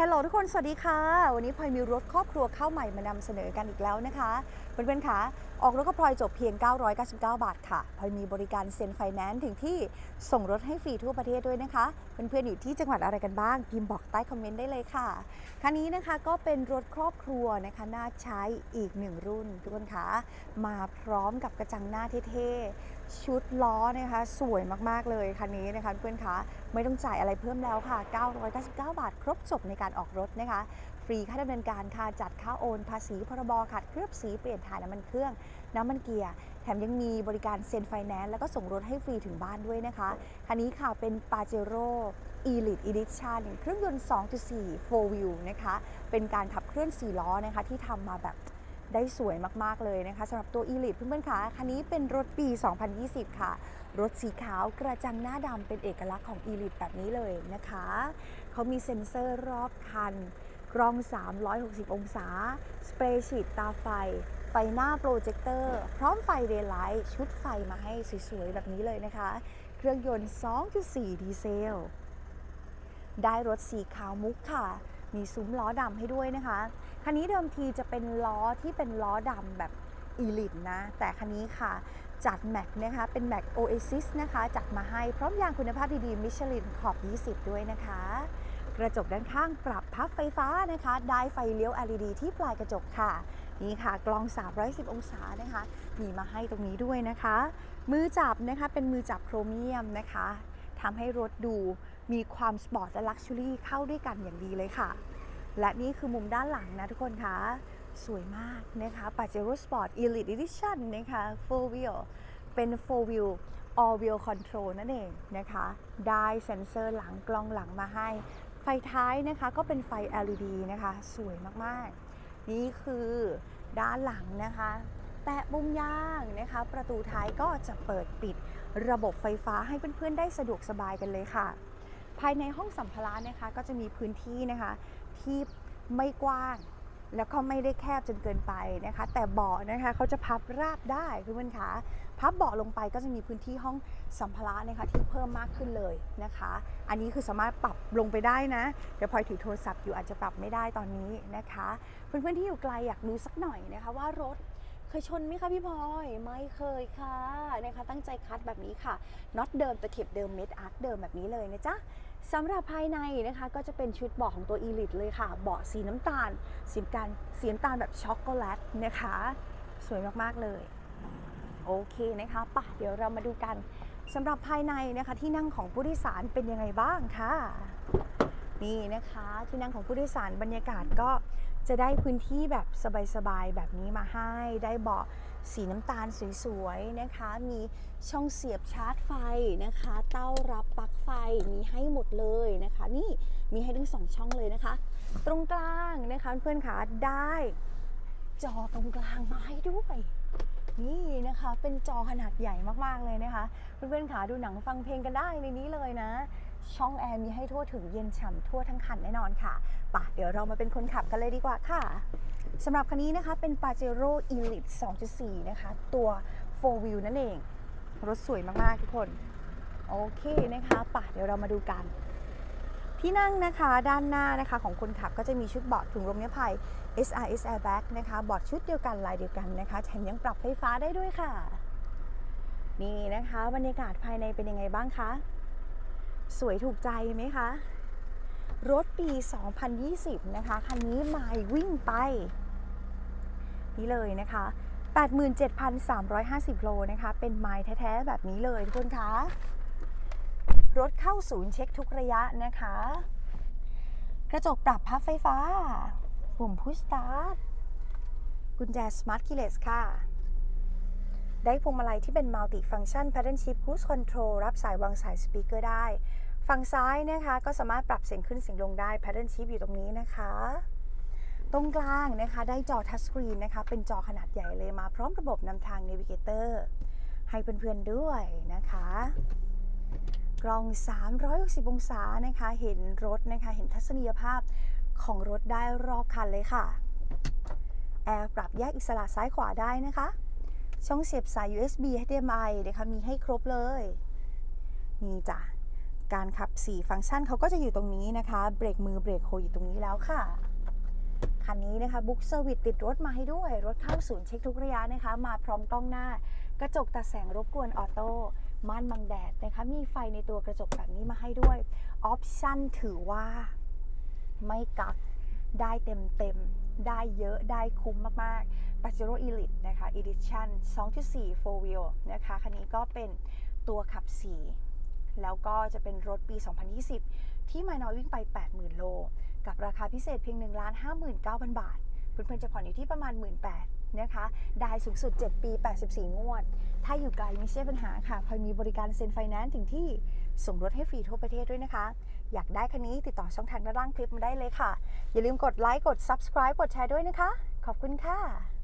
ฮลโหลทุกคน สวัสดีค่ะ วันนี้พลอยมีรถครอบครัวเข้าใหม่มานำเสนอกันอีกแล้วนะคะเพื่อนๆคะออกรถกับพลอยจบเพียง 999 บาทค่ะพลอยมีบริการเซ็นไฟแนนซ์ถึงที่ส่งรถให้ฟรีทั่วประเทศด้วยนะคะ เพื่อนๆอยู่ที่จังหวัดอะไรกันบ้าง พิมพ์บอกใต้คอมเมนต์ได้เลยค่ะคันนี้นะคะก็เป็นรถครอบครัวนะคะน่าใช้อีกหนึ่งรุ่น ทุกคนคะมาพร้อมกับกระจังหน้าเท่ๆชุดล้อนะคะสวยมากๆเลยคันนี้นะคะเพื่อนๆคะไม่ต้องจ่ายอะไรเพิ่มแล้วค่ะ 999 บาท ครบจบในการออกรถนะคะฟรีค่าดำเนินการค่ะจัดค่าโอน ภาษีพรบขัดเคลือบสีเปลี่ยนถ่ายน้ำมันเครื่อง น้ำมันเกียร์ แถมยังมีบริการเซ็นไฟแนนซ์แล้วก็ส่งรถให้ฟรีถึงบ้านด้วยนะคะคันนี้ค่ะเป็น p a เจโร่ Elite Edition เครื่องยนต์ 2.4 4 wheel นะคะเป็นการขับเคลื่อน4ล้อนะคะที่ทำมาแบบ ได้สวยมาก ๆ เลยนะคะสำหรับตัว Elite เพื่อนๆคะคันนี้เป็นรถปี 2020 ค่ะ รถสีขาวกระจังหน้าดำเป็นเอกลักษณ์ของ Elite แบบนี้เลยนะคะ เขามีเซ็นเซอร์รอบคัน กล้อง 360 องศา สเปรย์ฉีดตาไฟ ไฟหน้าโปรเจคเตอร์ พร้อมไฟเดย์ไลท์ชุดไฟมาให้สวย ๆ แบบนี้เลยนะคะ เครื่องยนต์ 2.4 ดีเซล ได้รถสีขาวมุกค่ะ มีซุ้มล้อดำให้ด้วยนะคะ คันนี้เดิมทีจะเป็นล้อที่เป็นล้อดำแบบอีลิทนะ แต่คันนี้ค่ะจัดแม็กนะคะ เป็นแม็ก Oasis นะคะ จัดมาให้พร้อมยางคุณภาพดีๆ มิชลินขอบ 20 ด้วยนะคะ กระจกด้านข้างปรับพับไฟฟ้านะคะ ได้ไฟเลี้ยว LED ที่ปลายกระจกค่ะ นี่ค่ะ กล้อง 310 องศานะคะ มีมาให้ตรงนี้ด้วยนะคะ มือจับนะคะ เป็นมือจับโครเมียมนะคะทำให้รถดู มีความสปอร์ตและลักชัวรี่เข้าด้วยกันอย่างดีเลยค่ะ และนี่คือมุมด้านหลังนะทุกคนคะสวยมากนะคะ Pajero Sport Elite Edition นะคะ4 wheel เป็น4 wheel all wheel control นั่นเองนะคะ ได้เซ็นเซอร์หลังกล้องหลังมาให้ ไฟท้ายนะคะก็เป็นไฟ LED นะคะ สวยมากๆ นี่คือด้านหลังนะคะ แตะมุมย่างนะคะ ประตูท้ายก็จะเปิดปิดระบบไฟฟ้าให้เพื่อนๆ ได้สะดวกสบายกันเลยค่ะ ภายในห้องสัมภาระนะคะก็จะมีพื้นที่นะคะที่ไม่กว้างแล้วก็ไม่ได้แคบจนเกินไปนะคะ แต่เบาะนะคะเขาจะพับราบได้เพื่อนๆคะพับเบาะลงไปก็จะมีพื้นที่ห้องสัมภาระนะคะที่เพิ่มมากขึ้นเลยนะคะ อันนี้คือสามารถปรับลงไปได้นะ เดี๋ยวพลอยถือโทรศัพท์อยู่อาจจะปรับไม่ได้ตอนนี้นะคะ เพื่อนๆที่อยู่ไกลอยากรู้สักหน่อยนะคะ ว่ารถเคยชนไหมคะพี่พลอยไม่เคยค่ะนะคะ ตั้งใจคัดแบบนี้ค่ะน็อตเดิมตะเข็บเดิมเม็ดอาร์คเดิมแบบนี้เลยนะจ๊ะ สำหรับภายในนะคะก็จะเป็นชุดเบาะของตัว Elite เลยค่ะ เบาะสีน้ำตาล สีการสีน้ำตาลแบบช็อกโกแลตนะคะ สวยมากๆเลย โอเคนะคะปะเดี๋ยวเรามาดูกันสำหรับภายในนะคะที่นั่งของผู้โดยสารเป็นยังไงบ้างค่ะ นี่นะคะที่นั่งของผู้โดยสารบรรยากาศก็ จะได้พื้นที่แบบสบายๆ แบบนี้มาให้ ได้เบาะสีน้ำตาลสวยๆนะคะ มีช่องเสียบชาร์จไฟนะคะ เต้ารับปลั๊กไฟมีให้หมดเลยนะคะ นี่มีให้ทั้งสองช่องเลยนะคะ ตรงกลางนะคะเพื่อนคะได้ จอตรงกลางมาให้ด้วยนี่นะคะเป็นจอขนาดใหญ่มากๆเลยนะคะ เพื่อนๆขาดูหนังฟังเพลงกันได้ในนี้เลยนะ ช่องแอร์มีให้ทั่วถึงเย็นฉ่ำทั่วทั้งคันแน่นอนค่ะป่ะเดี๋ยวเรามาเป็นคนขับกันเลยดีกว่าค่ะสำหรับคันนี้นะคะเป็น Pajero Elite 2.4 นะคะ ตัว 4 wheel นั่นเอง รถสวยมาก ๆ ทุกคน โอเคนะคะป่ะเดี๋ยวเรามาดูกัน ที่นั่งนะคะด้านหน้านะคะของคนขับก็จะมีชุดเบาะถุงลมนิรภัย SRS Airbag นะคะเบาะชุดเดียวกันลายเดียวกันนะคะแถมยังปรับไฟฟ้าได้ด้วยค่ะ นี่นะคะบรรยากาศภายในเป็นยังไงบ้างคะ สวยถูกใจไหมคะ รถปี 2020 นะคะ คันนี้ไมล์วิ่งไป นี่เลยนะคะ 87,350 โลนะคะ เป็นไมล์แท้ๆ แบบนี้เลยทุกคนคะ รถเข้าศูนย์เช็คทุกระยะนะคะ กระจกปรับพับไฟฟ้า ปุ่มพุชสตาร์ท กุญแจ Smart Keyless ค่ะ ได้พวงมาลัยที่เป็น Multi Function Pattern Shift Cruise Control รับสายวางสายสปีกเกอร์ได้ ฝั่งซ้ายนะคะ ก็สามารถปรับเสียงขึ้นเสียงลงได้ Pattern Shift อยู่ตรงนี้นะคะ ตรงกลางนะคะได้จอทัชสกรีนนะคะ เป็นจอขนาดใหญ่เลยมาพร้อมระบบนำทาง Navigator ให้เพื่อนๆด้วยนะคะกล้อง 360 องศานะคะ เห็นรถนะคะ เห็นทัศนียภาพของรถได้รอบคันเลยค่ะ แอร์ปรับแยกอิสระซ้ายขวาได้นะคะ ช่องเสียบสาย USB HDMI นะคะมีให้ครบเลยนี่จ้ะการขับ 4 ฟังก์ชันเขาก็จะอยู่ตรงนี้นะคะ เบรกมือเบรกโฮอยู่ตรงนี้แล้วค่ะ คันนี้นะคะบุ๊กเซอร์วิสติดรถมาให้ด้วย รถเข้าศูนย์เช็คทุกระยะนะคะ มาพร้อมกล้องหน้า กระจกตัดแสงรบกวนออโต้ม่านบังแดดนะคะ มีไฟในตัวกระจกแบบนี้มาให้ด้วย ออปชั่นถือว่าไม่กักได้เต็มเต็ม ได้เยอะได้คุ้มมากๆ Pajero Elite นะคะ Edition 2.4 4 wheel นะคะ คันนี้ก็เป็นตัวขับ 4 แล้วก็จะเป็นรถปี 2020 ที่ไม่น้อยวิ่งไป 80,000 โล กับราคาพิเศษเพียง 1 5 9 0 0 0 บาท เพื่อนๆจะผ่อนอยู่ที่ประมาณ 18,000 นะคะ ได้สูงสุด 7 ปี 84 งวด ถ้าอยู่ไกลไม่ใช่ปัญหาค่ะพลอยมีบริการเซ็นไฟแนนซ์ถึงที่ส่งรถให้ฟรีทั่วประเทศด้วยนะคะ อยากได้คันนี้ติดต่อช่องทางด้านล่างคลิปมาได้เลยค่ะ อย่าลืมกดไลค์กด subscribe กดแชร์ด้วยนะคะ ขอบคุณค่ะ